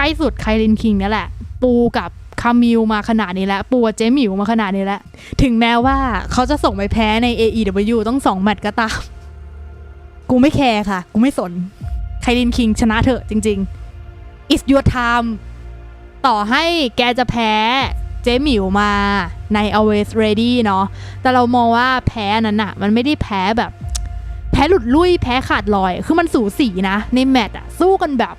ใกล้สุดไคลินคิงนี่แหละ ปูกับคามิลมาขนาดนี้แล้ว ปูกับเจมิวมาขนาดนี้แล้ว ถึงแม้ว่าเขาจะส่งไปแพ้ใน AEW ต้องสองแมตช์ก็ตาม กูไม่แคร์ค่ะ กูไม่สนไคลินคิงชนะเถอะจริง ๆ it's your time ต่อให้แกจะแพ้เจมิวมาใน always ready เนาะแต่เรามองว่าแพ้นั้นอะมันไม่ได้แพ้แบบ แพ้หลุดลุยแพ้ขาดลอย คือมันสูสีนะ ในแมตช์อะสู้กันแบบ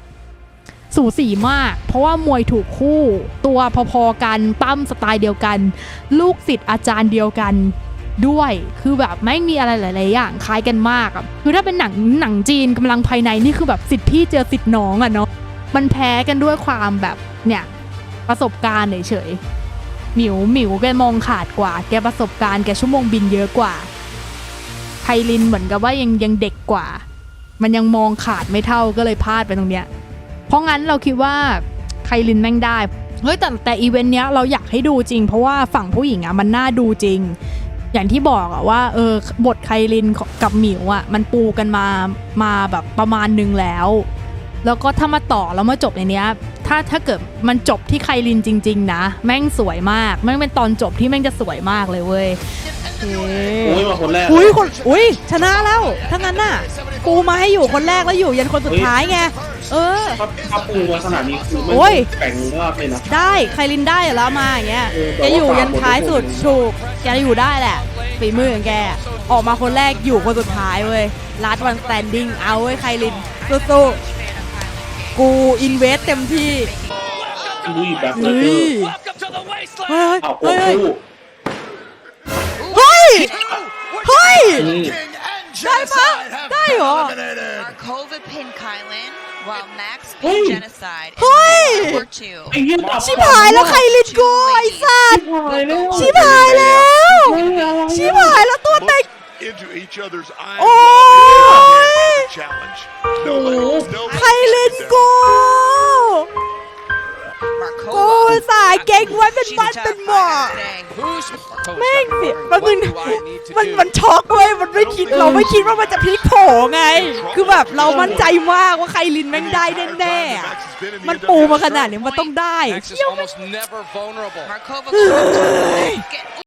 สูสีมาก เพราะว่ามวยถูกคู่ ตัวพอๆกันปั้มสไตล์เดียวกัน ลูกศิษย์อาจารย์เดียวกันด้วย คือแบบไม่มีอะไรหลาย ๆ อย่างคล้ายกันมากอะคือถ้าเป็นหนังหนังจีนกำลังภายในนี่คือแบบสิทธิพี่เจอสิทธิน้องอะเนาะมันแพ้กันด้วยความแบบเนี่ยประสบการณ์เฉยๆหมิวหมิวแกมองขาดกว่า แกประสบการณ์แกชั่วโมงบินเยอะกว่าไพลินเหมือนกับว่ายังยังเด็กกว่า มันยังมองขาดไม่เท่าก็เลยพลาดไปตรงเนี้ย เพราะงั้นเราคิดว่าไคลินแม่งได้ เฮ้ยแต่แต่อีเวนต์เนี้ยเราอยากให้ดูจริง เพราะว่าฝั่งผู้หญิงอะมันน่าดูจริง อย่างที่บอกอะว่าเออบทไคลินกับหมิวอะมันปูกันมามาแบบประมาณนึงแล้ว แล้วก็ถ้ามาต่อแล้วมาจบในเนี้ยถ้าถ้าเกิดมันจบที่ไคลินจริง ๆ นะ แม่งสวยมากแม่งเป็นตอนจบที่แม่งจะสวยมากเลยเว้ยโอเคโอ้ยมาคนแรกอุ้ยคนอุ้ยชนะแล้วถ้างั้นน่ะ กูมาให้อยู่คนแรกแล้วอยู่ยันคนสุดท้ายไง เออ ถ้าถ้าปูมาขนาดนี้คือมันโอ้ย แข่งมากเลยนะ ได้ใครลินได้อยู่แล้วมาอย่างเงี้ย เออแกแต่ว่าอยู่ยันท้ายสุดฝากหมดถูกแกอยู่ได้แหละฝีมือของแก ออกมาคนแรกอยู่คนสุดท้ายเว้ยลัดวันสแตนดิ้งเอาเว้ยใครลินสู้ๆกูอินเวสเต็มที่ลุยแบ็คเลเฮ้ยยเฮ้ยเอาโคเฮ้ยคู่เฮ้ยเฮ้ยอืมได้ป ะได้เหรอ Markova pinned Kylan, while Max Hey. pinned Genocide in Hey. World War II. ไอ้เหี้ยดับ ชิบหายแล้วใครลินกูไอ้สัตว์ ชิบหายแล้ว ชิบหายแล้วตัวเต็ง into each other's eyes. Oh. challenge. Nobody, nobody ใครเล่นกู กู Markova. สายเก่งไว้เป็น She's บ้าน the เป็น top หมอ fighter today. แม่งเสียแป๊บนึงมันมันช็อกเว้ยมันไม่คิดเราไม่คิดว่ามันจะพลิกโผไง คือแบบเรามั่นใจมากว่าใครลินแม่งได้แน่ๆอะมันปูมาขนาดนี้มันต้องได้ Max is almost never vulnerable. Markova going to get